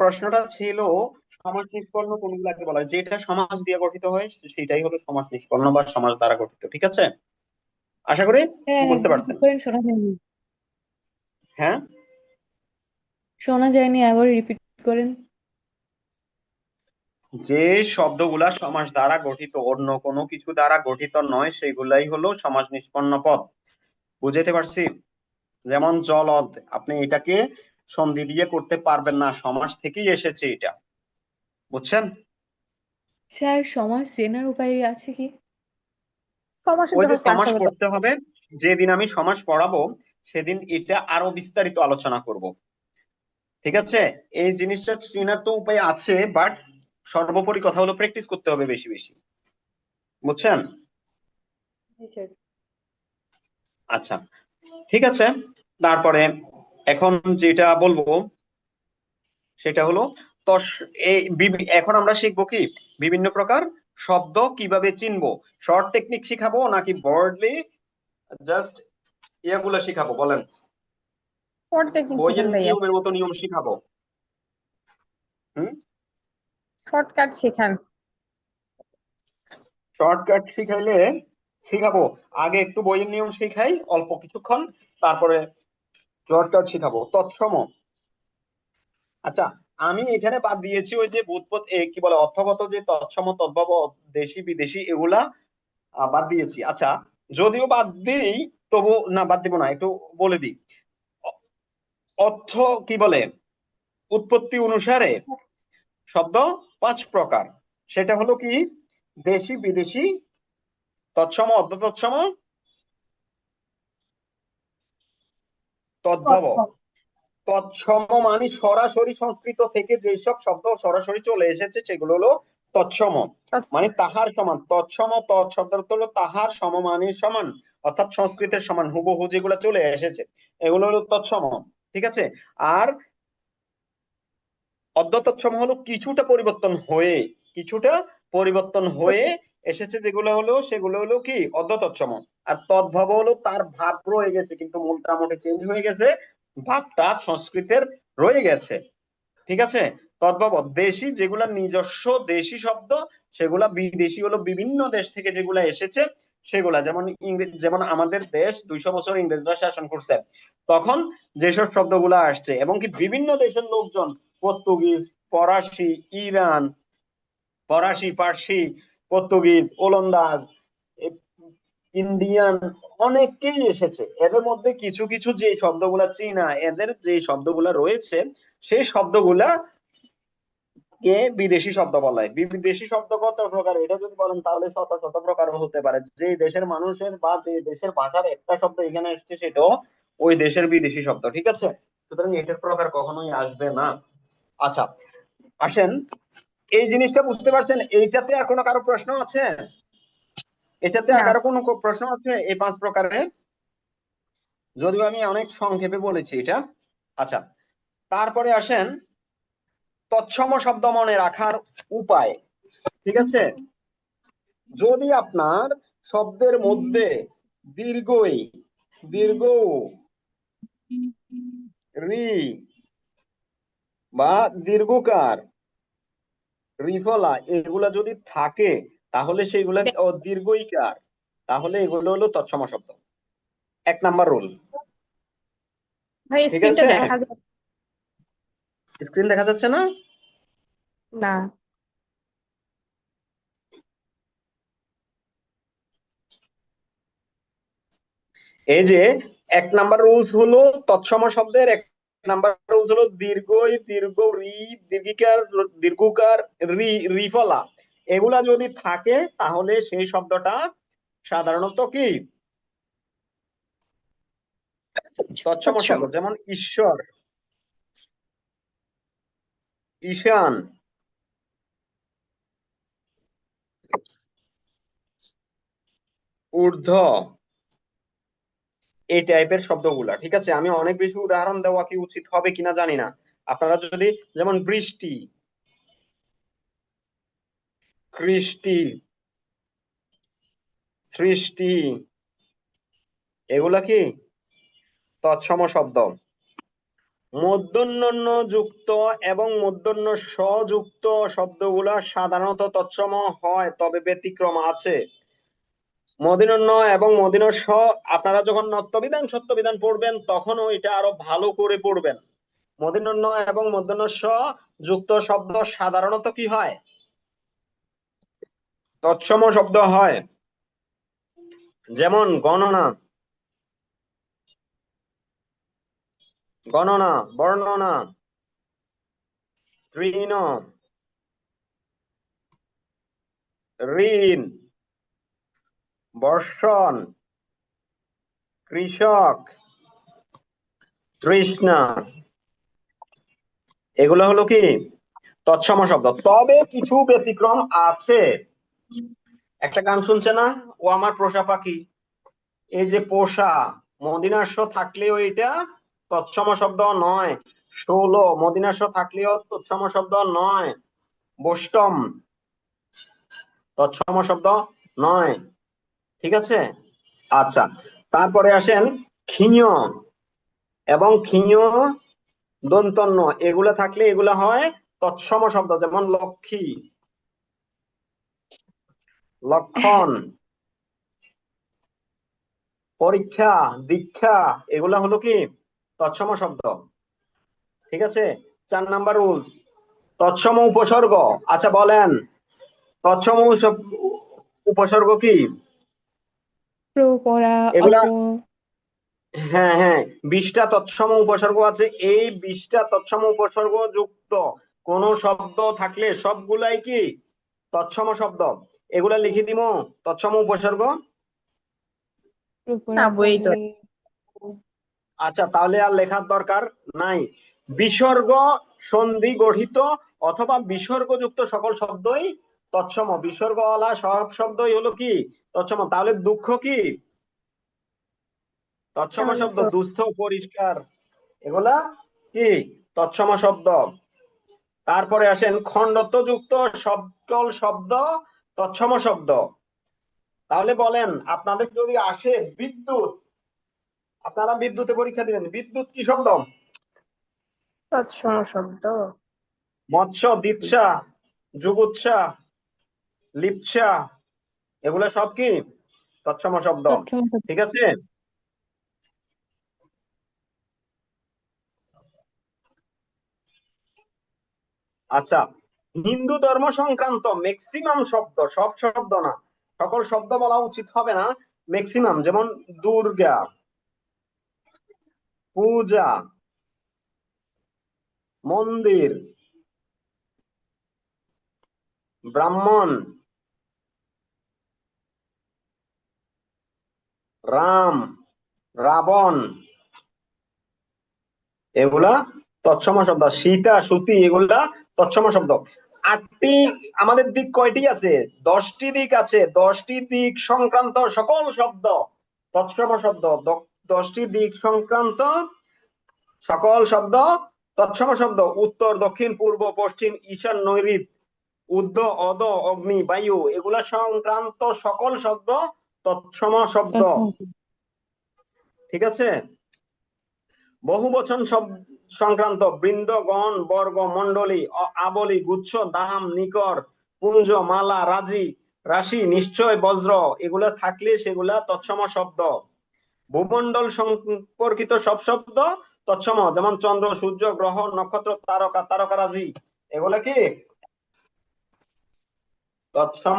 প্রশ্নটা ছিল সমাজ নিষ্পন্ন কোনগুলাকে বলা হয়? যেটা সমাজ দিয়ে গঠিত হয় সেটাই হলো সমাজ নিষ্পন্ন বা সমাজ দ্বারা গঠিত ঠিক আছে? আশা করি হ্যাঁ বুঝতে হ্যাঁ পারছেন। হ্যাঁ? শোনা যায়নি আবার রিপিট করেন। যে শব্দগুলা সমাজ দ্বারা গঠিত অন্য কোনো কিছু দ্বারা গঠিত নয় সেগুলাই হলো সমাজ নিষ্পন্ন পদ বুঝাইতে পারছি? যেমন জলদ আপনি এটাকে সন্ধি দিয়ে করতে পারবেন না। সমাজ থেকেই এসেছে এটা। বুঝছেন? স্যার সমাজ চেনার উপায় আছে কি? সমাজ হবে পড়তে হবে যেদিন আমি সমাজ পড়াবো সেদিন এটা আরও বিস্তারিত আলোচনা করব। ঠিক আছে? এই জিনিসটা চেনার তো উপায় আছে বাট সর্বোপরি কথা হলো প্র্যাকটিস করতে হবে বেশি বেশি। বুঝছেন? আচ্ছা। ঠিক আছে? তারপরে এখন যেটা বলব সেটা হলো এখন আমরা শিখব কি? বিভিন্ন প্রকার শব্দ কীভাবে চিনবো? শর্ট টেকনিক শিখাবো নাকি ব্রডলি জাস্ট ইয়াগুলো শিখাবো বলেন? নিয়মের মতো নিয়ম শিখাবো। হুম? শর্টকাট শেখান। শর্টকাট শিখাইলে শিখাবো। আগে একটু বইয়ের নিয়ম শিখাই অল্প কিছুক্ষণ তারপরে শর্টকাট শিখাবো তৎসম। আচ্ছা আমি এখানে বাদ দিয়েছি ওই যে এ, কি বলে, অর্থগত যে তৎসম, তদ্ভব, দেশি, বিদেশি, এগুলা বাদ দিয়েছি। আচ্ছা যদিও বাদ দিই, তবু না, বাদ দিব না, একটু বলে দিই। অর্থ কি বলে? উৎপত্তি অনুসারে শব্দ পাঁচ প্রকার। সেটা হলো কি? দেশি, বিদেশি, তৎসম অর্ধ তৎসম তদ্ভব। তৎসম মানে সরাসরি সংস্কৃত থেকে যেসব শব্দ সরাসরি চলে এসেছে সেগুলো হলো তৎসম মানে তাহার সমান। তৎসম তৎ শব্দ হলো তাহার সমমানের সমান অর্থাৎ সংস্কৃতের সমান হুবহু যেগুলো চলে এসেছে এগুলো হলো তৎসম ঠিক আছে? আর অর্ধ তৎসম হলো কিছুটা পরিবর্তন হয়ে কিছুটা পরিবর্তন হয়ে এসেছে যেগুলো হলো, সেগুলো হলো কি? অর্ধ আর তদ্ভব হলো তার ভাব রয়ে গেছে, কিন্তু মূলটা মোটে চেঞ্জ হয়ে গেছে। ভাবটা সংস্কৃতের রয়ে গেছে। ঠিক আছে? তদ্ভব দেশি যেগুলা নিজস্ব দেশি শব্দ, সেগুলা বিদেশি হলো বিভিন্ন দেশ থেকে যেগুলা এসেছে, সেগুলা যেমন ইংরেজ, যেমন আমাদের দেশ দুইশো বছর ইংরেজরা শাসন করছে, তখন যেসব শব্দগুলা আসছে, এবং কি বিভিন্ন দেশের লোকজন, পর্তুগিজ, ফরাসি, ইরান, ফরাসি, পার্সি পর্তুগিজ, ওলন্দাজ ইন্ডিয়ান অনেকেই এসেছে। এদের মধ্যে কিছু কিছু যে শব্দগুলা চীনা, এদের যে শব্দগুলা রয়েছে, সেই শব্দগুলা কে বিদেশি শব্দ বলা? বিদেশি শব্দ কত প্রকার? এটা যদি বলেন, তাহলে শত শত প্রকার হতে পারে। যে দেশের মানুষের বা যে দেশের ভাষার একটা শব্দ এখানে এসছে সেটাও ওই দেশের বিদেশি শব্দ, ঠিক আছে? সুতরাং এটার প্রকার কখনোই আসবে না। আচ্ছা আসেন। এই জিনিসটা বুঝতে পারছেন? এইটাতে আর কোনো কারও প্রশ্ন আছে? এটাতে আর। কারও কোনো প্রশ্ন আছে এই পাঁচ প্রকারের যদিও আমি অনেক সংক্ষেপে বলেছি এটা। আচ্ছা তারপরে আসেন তৎসম শব্দ মনে রাখার উপায় ঠিক আছে? যদি আপনার শব্দের মধ্যে দীর্ঘই দীর্ঘ রি বা দীর্ঘকার রিফলা এগুলা যদি থাকে তাহলে সেগুলা ও দীর্ঘইকার তাহলে এগুলো হলো তৎসম শব্দ। এক নাম্বার রুল। ভাই স্ক্রিনটা দেখা যায় স্ক্রিন দেখা যাচ্ছে না? না। এই যে এক নাম্বার রুলস হলো তৎসম শব্দের এক নাম্বার হলো দীর্ঘই দীর্ঘ রি দীর্ঘিকার দীর্ঘকার রি রিফলা। এগুলা যদি থাকে তাহলে সেই শব্দটা সাধারণত কি? তৎসম। শব্দ যেমন ঈশ্বর ঈশান। ঊর্ধ্ব। এই টাইপের শব্দগুলা, ঠিক আছে? আমি অনেক বেশি উদাহরণ দেওয়া কি উচিত হবে কিনা জানি না। আপনারা যদি, যেমন বৃষ্টি, কৃষ্টি, সৃষ্টি, এগুলা কি? তৎসম শব্দ। মূর্ধন্য যুক্ত এবং মূর্ধন্য স্বযুক্ত শব্দগুলা সাধারণত তৎসম হয়, তবে ব্যতিক্রম আছে। মদিনন্য এবং মদিন স, আপনারা যখন নত্যবিধান, সত্যবিধান পড়বেন, তখনও এটা আরও ভালো করে পড়বেন। মদিনন্য এবং মূর্ধন্য স, যুক্ত শব্দ সাধারণত কি হয়? তৎসম শব্দ হয়। যেমন গণনা। গণনা, বর্ণনা। ঋণ। বর্ষণ, কৃষক, তৃষ্ণা। এগুলো হলো কি? তৎসম শব্দ। তবে কিছু ব্যতিক্রম আছে। একটা গান শুনছে না? ও আমার পোষা পাখি। এই যে পোষা মদিনাস্য থাকলেও এটা তৎসম শব্দ নয়। ষোলো মদিনাস্য থাকলেও তৎসম শব্দ নয়। বষ্টম তৎসম শব্দ নয়। ঠিক আছে? আচ্ছা তারপরে আসেন ক্ষীণ এবং ক্ষীণ দন্তন্য এগুলা থাকলে এগুলা হয় তৎসম শব্দ, যেমন লক্ষ্মী। লক্ষণ, পরীক্ষা, দীক্ষা, এগুলা হলো কি? তৎসম শব্দ। ঠিক আছে? চার নাম্বার রুলস। তৎসম উপসর্গ। আচ্ছা বলেন। তৎসম উপসর্গ কি? প্রো পড়া এগুলা- অল্প হ্যাঁ হ্যাঁ বিশটা তৎসম উপসর্গ আছে। এই বিশটা তৎসম উপসর্গ যুক্ত কোন শব্দ থাকলে সবগুলাই কি? তৎসম শব্দ। এগুলা লিখে দিব তৎসম উপসর্গ? প্রো আচ্ছা তাহলে আর লেখার দরকার নাই। বিসর্গ সন্ধি গঠিত অথবা বিসর্গযুক্ত সকল শব্দই তৎসম। বিসর্গওয়ালা সব শব্দই হলো কি? তৎসম তাহলে দুঃখ কি? তৎসম শব্দ দুস্থ পরিষ্কার। এগুলা কি? তৎসম শব্দ। তারপরে আসেন খণ্ডত্বযুক্ত সকল শব্দ তৎসম শব্দ। তাহলে বলেন আপনাদের যদি আসে বিদ্যুৎ আপনারা বিদ্যুতে পরীক্ষা দিবেন। বিদ্যুৎ কি শব্দ? তৎসম শব্দ। মৎস্য দীপসা যুগুৎসা লিপসা এগুলো সব কি? তৎসম শব্দ। ঠিক আছে? আচ্ছা হিন্দু ধর্ম সংক্রান্ত ম্যাক্সিমাম শব্দ সব শব্দ না। সকল শব্দ বলা উচিত হবে না ম্যাক্সিমাম যেমন দুর্গা পূজা মন্দির ব্রাহ্মণ রাম, রাবণ, এগুলা তৎসম শব্দ, সীতা, সুতি, এগুলা তৎসম শব্দ। আটটি, আমাদের দিক কয়টি আছে? দশটি দিক আছে। দশটি দিক সংক্রান্ত সকল শব্দ, তৎসম শব্দ। দশটি দিক সংক্রান্ত সকল শব্দ, তৎসম শব্দ। উত্তর, দক্ষিণ, পূর্ব, পশ্চিম, ঈশান নৈঋত উদ্ধ অদ অগ্নি, বায়ু, এগুলা সংক্রান্ত সকল শব্দ তৎসম শব্দ। ঠিক আছে? বহু বচন শব্দ সংক্রান্ত বৃন্দগণ বর্গ মণ্ডলী অ- আবলি গুচ্ছ দাম নিকর পুঞ্জ মালা রাজি রাশি নিশ্চয় বজ্র এগুলা থাকলে সেগুলা তৎসম শব্দ। ভূমণ্ডল সম্পর্কিত সব শব্দ তৎসম যেমন চন্দ্র সূর্য গ্রহ নক্ষত্র তারকা তারকারাজি। এগুলা কি? তৎসম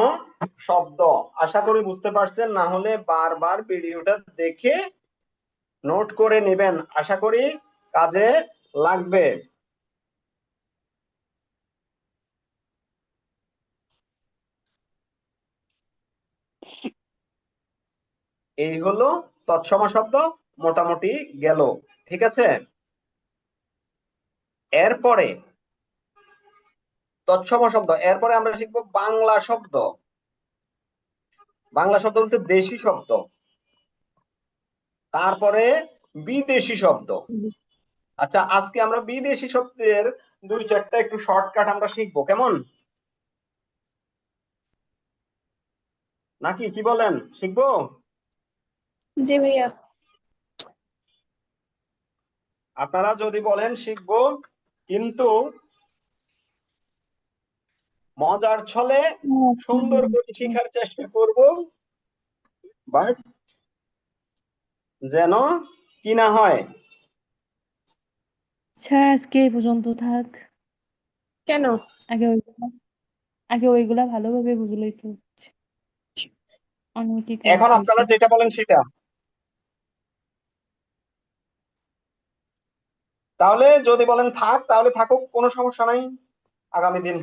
শব্দ। আশা করি বুঝতে পারছেন, না হলে বারবার ভিডিওটা দেখে নোট করে নেবেন। আশা করি কাজে লাগবে। এই হলো তৎসম শব্দ, মোটামুটি গেল। ঠিক আছে? এরপরে তৎসম শব্দ। এরপরে আমরা শিখব বাংলা শব্দ। বাংলা শব্দ বলতে দেশি শব্দ। তারপরে বিদেশি শব্দ। আচ্ছা আজকে আমরা বিদেশি শব্দের দুই চারটা একটু শর্টকাট আমরা শিখব কেমন? নাকি কি বলেন? শিখব? জি ভাইয়া। আপনারা যদি বলেন শিখব কিন্তু মজার ছলে সুন্দর করে শেখার চেষ্টা করব। বাট যেন কি না হয়। স্যার আজকে এই পর্যন্ত থাক। কেন? আগে ওইগুলা আগে ওইগুলা ভালোভাবে বুঝলেই তো এখন আপনারা যেটা বলেন সেটা। তাহলে যদি বলেন থাক তাহলে থাকুক কোনো সমস্যা নাই। আগামী দিন।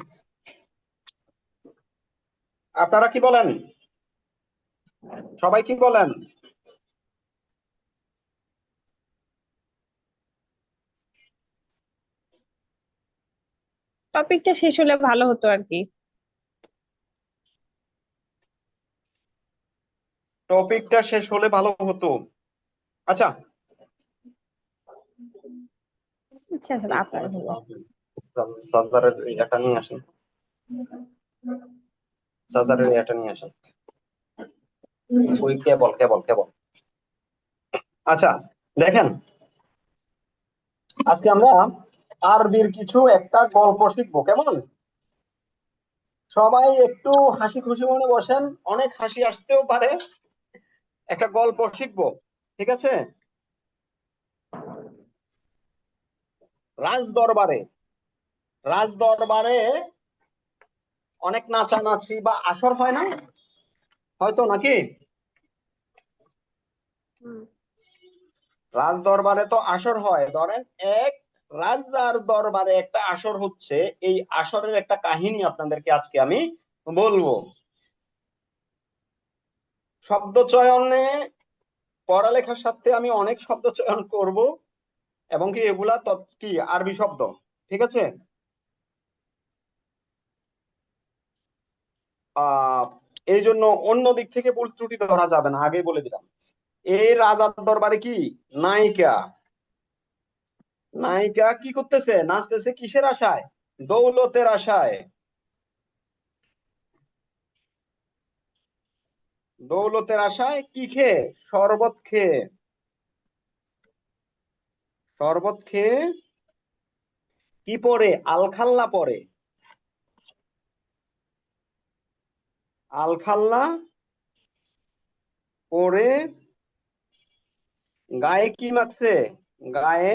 আপনারা কি বলেন? সবাই কি বলেন? টপিকটা শেষ হলে ভালো হতো আর কি। টপিকটা শেষ হলে ভালো হতো। আচ্ছা। আচ্ছা আচ্ছা আপনার এটা নিয়ে আসেন। চার্জারের এটা নিয়ে আসেন। ওই কেবল কেবল কেবল। আচ্ছা দেখেন। আজকে আমরা আরবির কিছু একটা গল্প শিখব, কেমন? সবাই একটু হাসি খুশি মনে বসেন, অনেক হাসি আসতেও পারে। একটা গল্প শিখব, ঠিক আছে? রাজ দরবারে রাজ দরবারে অনেক নাচানাচি বা আসর হয় না? হয়তো নাকি? রাজ দরবারে তো আসর হয়। ধরেন এক রাজার দরবারে একটা আসর হচ্ছে। এই আসরের একটা কাহিনী আপনাদেরকে আজকে আমি বলব। শব্দ চয়নে পড়ালেখার সাথে আমি অনেক শব্দ চয়ন করব এবং কি এগুলা কি আরবি শব্দ ঠিক আছে? এই জন্য অন্য দিক থেকে ভুল ত্রুটি ধরা যাবে না, আগেই বলে দিলাম। এই রাজার দরবারে কি? নায়িকা। নায়িকা কি করতেছে? নাচতেছে কিসের আশায়? দৌলতের আশায়। দৌলতের আশায় কি খেয়ে? শরবত খেয়ে। শরবত খেয়ে কি পরে? আলখাল্লা পরে। আলখাল্লা পরে গায়ে কি মাখছে? গায়ে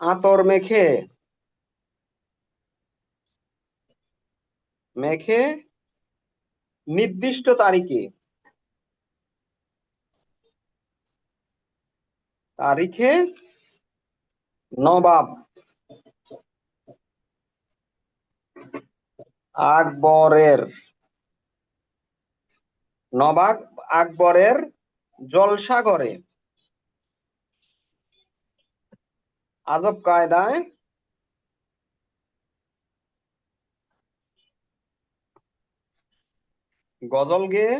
আতর মেখে। মেখে নির্দিষ্ট তারিখে। তারিখে নবাব আকবরের নবাব আকবরের জলসাঘরে আজব কায়দায় গজল গেয়ে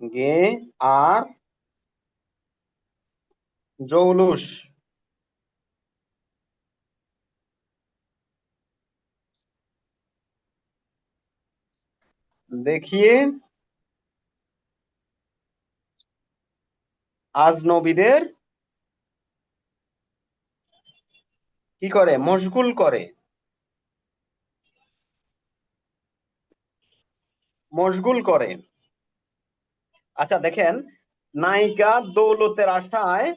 গেয়ে আর জৌলুস। দেখিয়ে আজনবীদের কি করে? মশগুল করে। মশগুল করে। আচ্ছা দেখেন, নায়িকা দৌলতের আশায়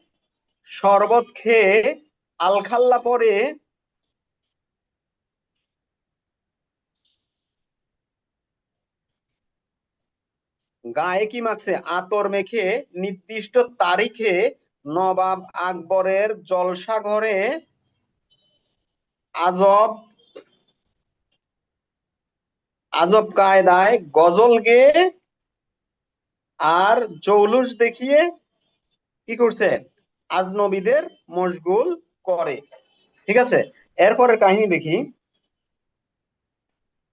শরবত খেয়ে আলখাল্লা পরে গায়ে কি মাখছে? আতর মেখে নির্দিষ্ট তারিখে নবাব আকবরের জলসা ঘরে আজব আজব কায়দায় গজল গেয়ে আর জৌলুস দেখিয়ে কি করছে? আজনবীদের মশগুল করে। ঠিক আছে? এরপরের কাহিনী দেখি।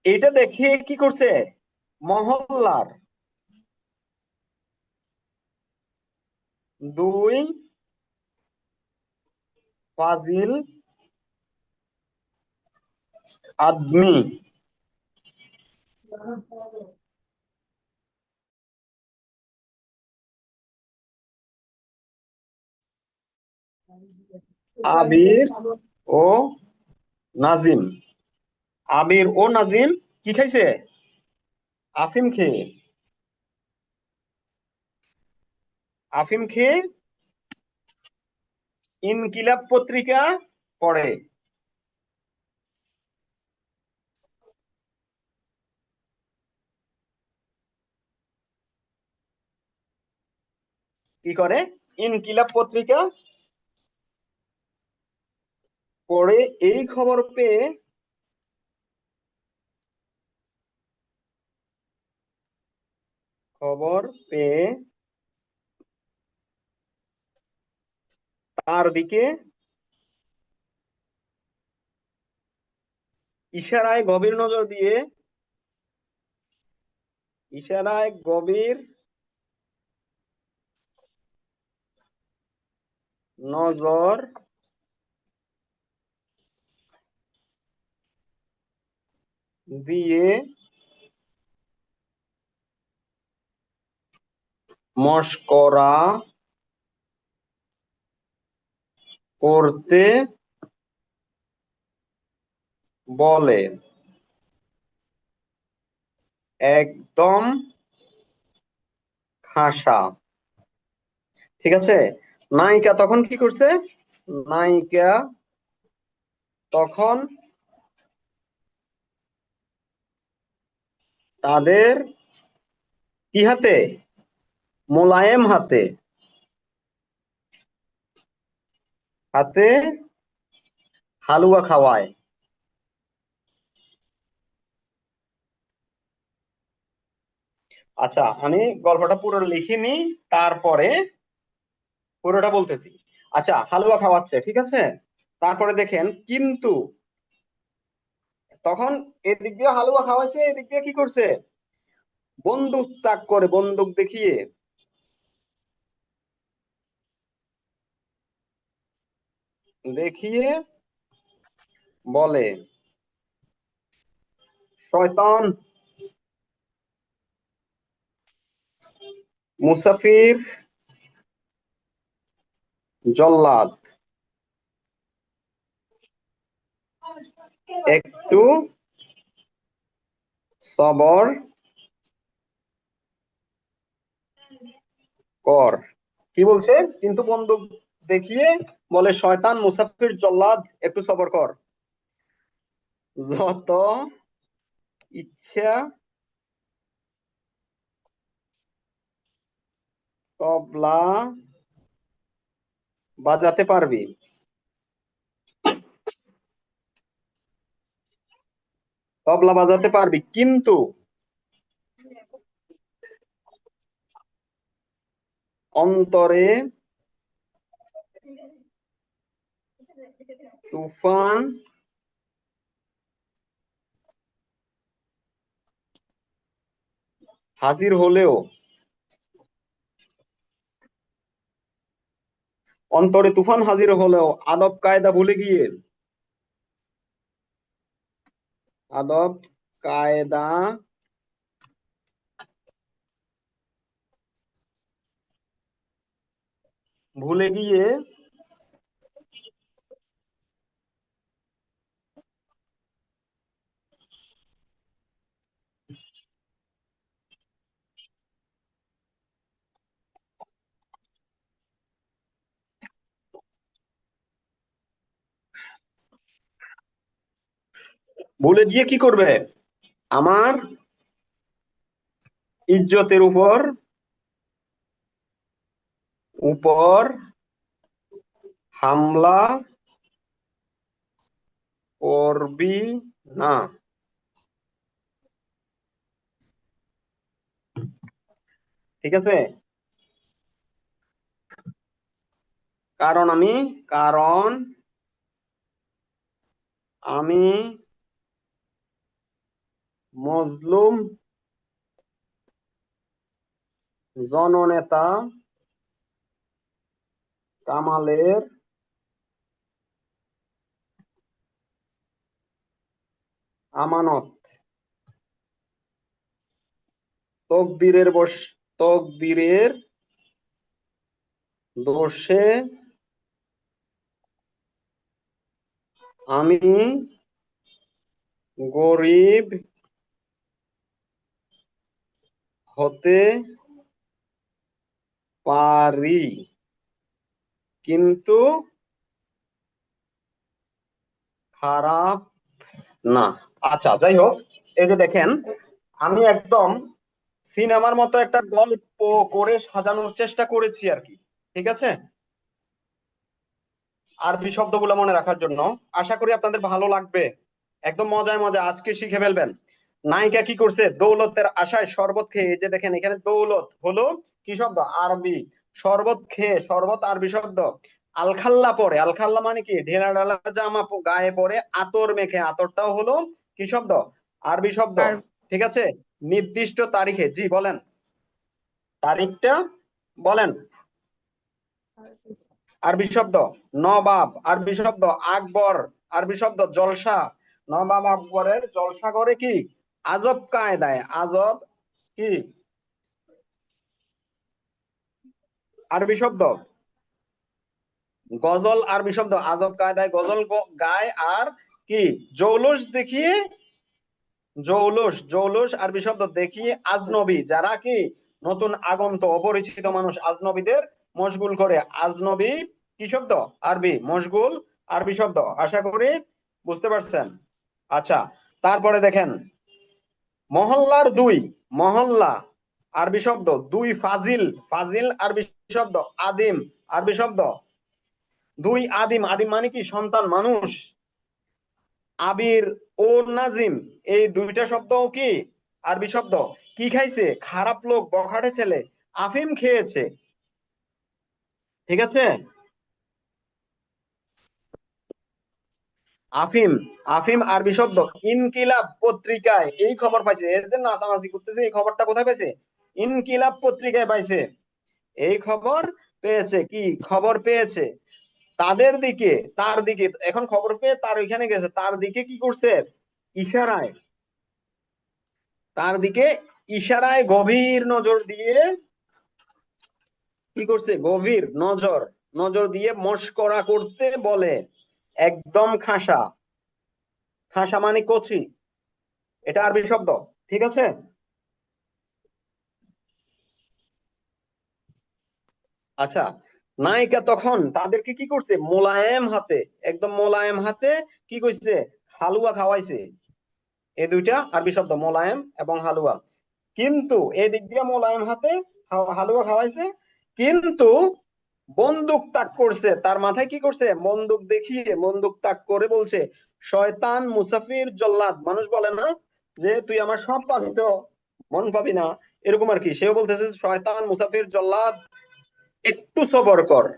এটা দেখে কি করছে? মহল্লার দুই ফাজিল আদমি। আবির ও নাজিম। আবির ও নাজিম কি খাইছে? আফিম খেয়ে। আফিম খেয়ে ইনকিলাব পত্রিকা পড়ে। কি করে? ইনকিলাব পত্রিকা পড়ে। এই খবর পেয়ে খবর পেয়ে তার দিকে ইশারায় গভীর নজর দিয়ে ইশারায় গভীর নজর দিয়ে মশকরা করতে বলে। একদম খাসা। ঠিক আছে? নায়িকা তখন কি করছে? নায়িকা তখন তাদের কি হাতে? মোলায়েম হাতে। হাতে হালুয়া খাওয়ায়। আচ্ছা আমি গল্পটা পুরো লিখিনি তারপরে পুরোটা বলতেছি। আচ্ছা হালুয়া খাওয়াচ্ছে, ঠিক আছে? তারপরে দেখেন, কিন্তু তখন এদিক দিয়ে হালুয়া খাওয়াইছে এদিক দিয়ে কি করছে? বন্দুক তাক করে, বন্দুক দেখিয়ে দেখিয়ে বলে শয়তান মুসাফির জল্লাদ একটু সবর কর। কি বলছে? কিন্তু বন্দুক দেখিয়ে বলে, শয়তান মুসাফির জল্লাদ, একটু সবর কর। যত ইচ্ছা তবলা বাজাতে পারবি। তবলা বাজাতে পারবি, কিন্তু অন্তরে তুফান হাজির হলেও অন্তরে তুফান হাজির হলেও আদব কায়দা ভুলে গিয়ে আদব কায়দা ভুলে গিয়ে ভুলে গিয়ে কি করবে? আমার ইজ্জতের উপর উপর হামলা করবি না। ঠিক আছে? কারণ আমি কারণ আমি মজলুম জননেতা কামালের আমানত। তকদিরের বস তকদিরের দোষে আমি গরিব হতে পারি। কিন্তু খারাপ না। আচ্ছা যাই হোক, এই যে দেখেন, আমি একদম সিনেমার মতো একটা গল্প করে সাজানোর চেষ্টা করেছি আর কি, ঠিক আছে? আরবি শব্দগুলো মনে রাখার জন্য আশা করি আপনাদের ভালো লাগবে। একদম মজায় মজা আজকে শিখে ফেলবেন। নায়িকা কি করছে? দৌলতের আশায় শরবত খেয়ে এই যে দেখেন এখানে দৌলত হলো কি শব্দ? আরবি। শরবত খেয়ে শরবত আরবি শব্দ। আলখাল্লা পরে আলখাল্লা মানে কি? ঢেলা ঢালা জামা গায়ে পরে আতর মেখে আতরটাও হলো কি শব্দ? আরবি শব্দ। ঠিক আছে? নির্দিষ্ট তারিখে জি বলেন। তারিখটা বলেন। আরবি শব্দ। নবাব আরবি শব্দ। আকবর আরবি শব্দ। জলসা। নবাব আকবরের জলসা করে কি? আজব কায়দায়, আজব কি? আরবি শব্দ? গজল আরবি শব্দ, আজব কায়দায় গজল গায় আর কি? জৌলুস দেখিয়ে জৌলুস জৌলুস আরবি শব্দ দেখিয়ে আজনবী, যারা কি? নতুন আগন্ত অপরিচিত মানুষ আজনবীদের মশগুল করে। আজনবী কি শব্দ? আরবি, মশগুল আরবি শব্দ। আশা করি বুঝতে পারছেন। আচ্ছা তারপরে দেখেন। মহল্লার দুই, মহল্লা, আরবি শব্দ, দুই ফাজিল ফাজিল আরবি শব্দ, আদিম আরবি শব্দ। দুই আদিম আদিম মানে কি? সন্তান, মানুষ। আবির, ও নাজিম, এই দুইটা শব্দও কি? আরবি শব্দ। কি খাইছে? খারাপ লোক, বখাটে ছেলে, আফিম খেয়েছে। ঠিক আছে? আফিম আফিম আরবি শব্দ। ইনকিলাব পত্রিকায় এই খবর পাইছে। এর যে নাচানাচি করতেছে, এই খবরটা কোথায় পাইছে? ইনকিলাব পত্রিকায় পাইছে। এই খবর পেয়েছে কি? খবর পেয়েছে তাদের দিকে, তার দিকে। এখন খবর পেয়ে তার ওইখানে গেছে। তার দিকে কি করছে? ইশারায়। তার দিকে ইশারায় গভীর নজর দিয়ে কি করছে? গভীর নজর নজর দিয়ে মস্করা করতে বলে। একদম খাসা। খাসা মানে কচি। এটা আরবি শব্দ। ঠিক আছে? আচ্ছা নায়িকা তখন তাদেরকে কি করছে? মোলায়েম হাতে, একদম মোলায়েম হাতে কি কইছে? হালুয়া খাওয়াইছে। এই দুইটা আরবি শব্দ, মোলায়েম এবং হালুয়া। কিন্তু এই দিক দিয়ে মোলায়েম হাতে হালুয়া খাওয়াইছে। কিন্তু বন্দুক তাক করছে, তার মাথায় কি করছে? বন্দুক দেখিয়ে বন্দুক তাক করে বলছে, শয়তান মুসাফির জল্লাদ। মানুষ বলে না যে, তুই আমার সব পাবি তো? মন পাবি না? এরকম আর কি। সেও বলতেছে, শয়তান মুসাফির জল্লাদ, একটু সবর কর।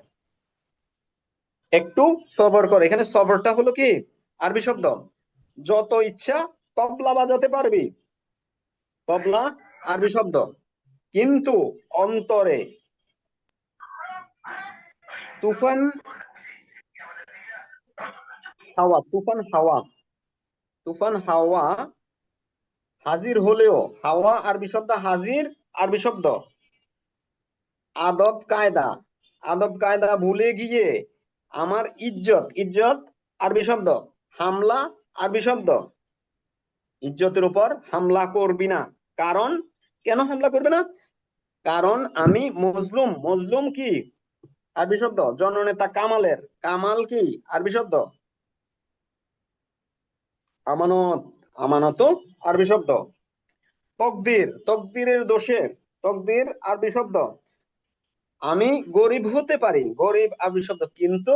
একটু সবর কর। এখানে সবরটা হলো কি? আরবি শব্দ। যত ইচ্ছা তবলা বাজাতে পারবি। তবলা আরবি শব্দ। কিন্তু অন্তরে তুফান? হাওয়া তুফান হাওয়া। তুফান হাওয়া হাজির হলেও, হাওয়া আরবি শব্দ হাজির, আরবি শব্দ। আদব কায়দা আদব কায়দা ভুলে গিয়ে আমার ইজ্জত ইজ্জত আরবি শব্দ। হামলা আরবি শব্দ। ইজ্জতের উপর হামলা করবি না। কারণ, কেন হামলা করবে না? কারণ আমি মজলুম। মজলুম কি? আরবি শব্দ জননেতা কামালের। কামাল কি? আরবি শব্দ আমানত আমানত আরবি শব্দ তকদির, তকদিরের দোষে, তকদির আরবি শব্দ আমি গরিব হতে পারি, গরিব আরবি শব্দ কিন্তু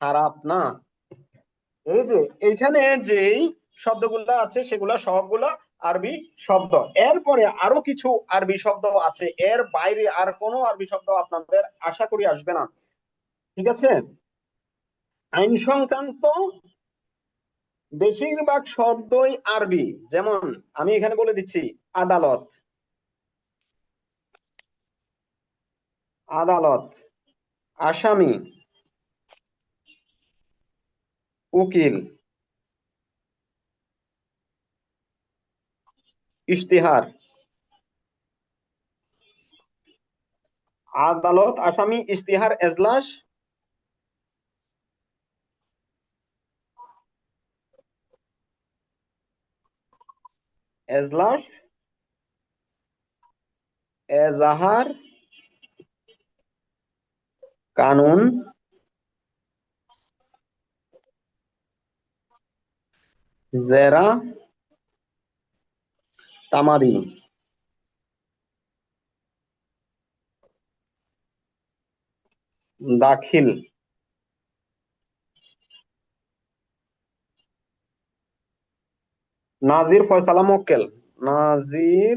খারাপ না। এই যে, এইখানে যেই শব্দগুলো আছে, সেগুলা সবগুলা আরবি শব্দ। এরপরে আরও কিছু আরবি শব্দ আছে। এর বাইরে আর কোনো আরবি শব্দ আপনাদের আশা করি আসবে না। ঠিক আছে? আইন সংক্রান্ত বেশিরভাগ শব্দই আরবি। যেমন আমি এখানে বলে দিচ্ছি, আদালত। আদালত। আসামি। উকিল। ইশতেহার। আদালত আসামি ইশতেহার এজলাস। এজলাস। এজাহার। কানুন। জেরা। তামাদি দাখিল। নাজির ফয়সালা মক্কেল। নাজির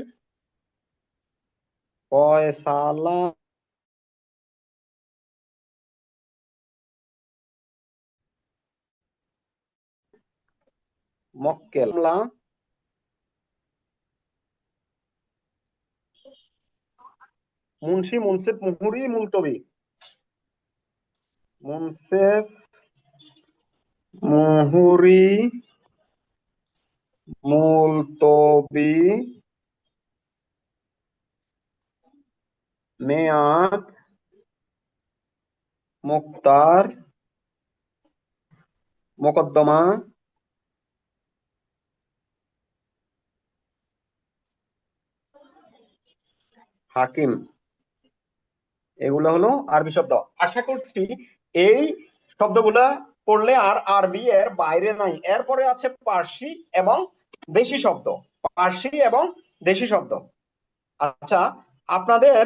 ফয়সালা মক্কেল। মুন্সি মুনসিফ মুহুরি মুলতবি মুনসিফ মুহুরি মুলতবি মেয়াদ মুক্তার মোকদ্দমা হাকিম। এগুলো হলো আরবি শব্দ। আশা করছি এই শব্দগুলা পড়লে আর আরবি এর বাইরে নাই। এরপরে আছে পার্সি এবং দেশি শব্দ। পার্সি এবং দেশি শব্দ। আচ্ছা আপনাদের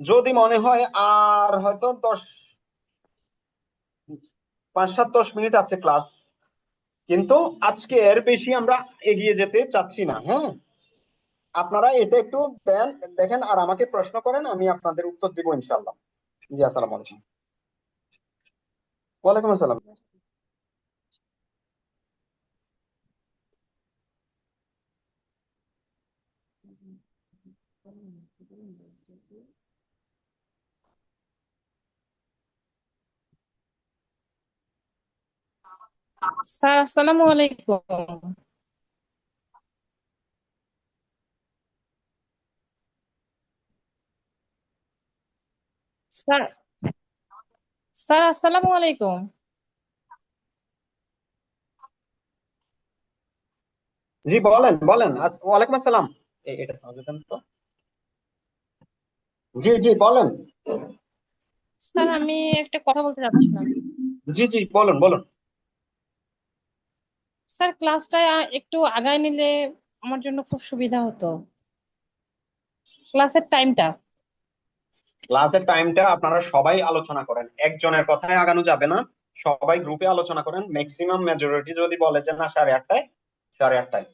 যদি মনে হয় আর হয়তো দশ, পাঁচ, সাত, দশ মিনিট আছে ক্লাস। কিন্তু আজকে এর বেশি আমরা এগিয়ে যেতে চাচ্ছি না হ্যাঁ? আপনারা এটা একটু দেন, দেখেন, আর আমাকে প্রশ্ন করেন, আমি আপনাদের উত্তর দিব ইনশাল্লাহ জি, আসসালামু আলাইকুম। ওয়ালাইকুম আসসালাম। স্যার, আসসালামু আলাইকুম। স্যার স্যার আসসালামু আলাইকুম। জি বলেন বলেন ওয়ালাইকুম আসসালাম। এটা সাজে দেন তো? জি জি বলেন। স্যার আমি একটা কথা বলতে চাচ্ছিলাম। জি জি বলুন বলুন। স্যার ক্লাসটা একটু আগায় নিলে আমার জন্য খুব সুবিধা হতো। ক্লাসের টাইমটা। ক্লাসের টাইমটা আপনারা সবাই আলোচনা করেন। একজনের কথায় আগানো যাবে না। সবাই গ্রুপে আলোচনা করেন। ম্যাক্সিমাম মেজরিটি যদি বলে যে না সাড়ে আটটায় সাড়ে আটটায়।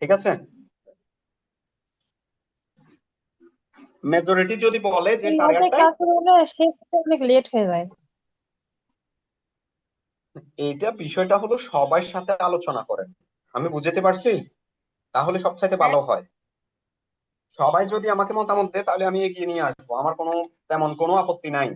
ঠিক আছে? মেজরিটি যদি বলে যে সাড়ে আটটায় অনেক লেট হয়ে যায়। এইটা বিষয়টা হলো সবার সাথে আলোচনা করেন। আমি বুঝতে পারছি? তাহলে সবচাইতে ভালো হয়। সবাই যদি আমাকে মতামত দেয়, তাহলে আমি এগিয়ে নিয়ে আসব। আমার কোনো তেমন কোনো আপত্তি নাই।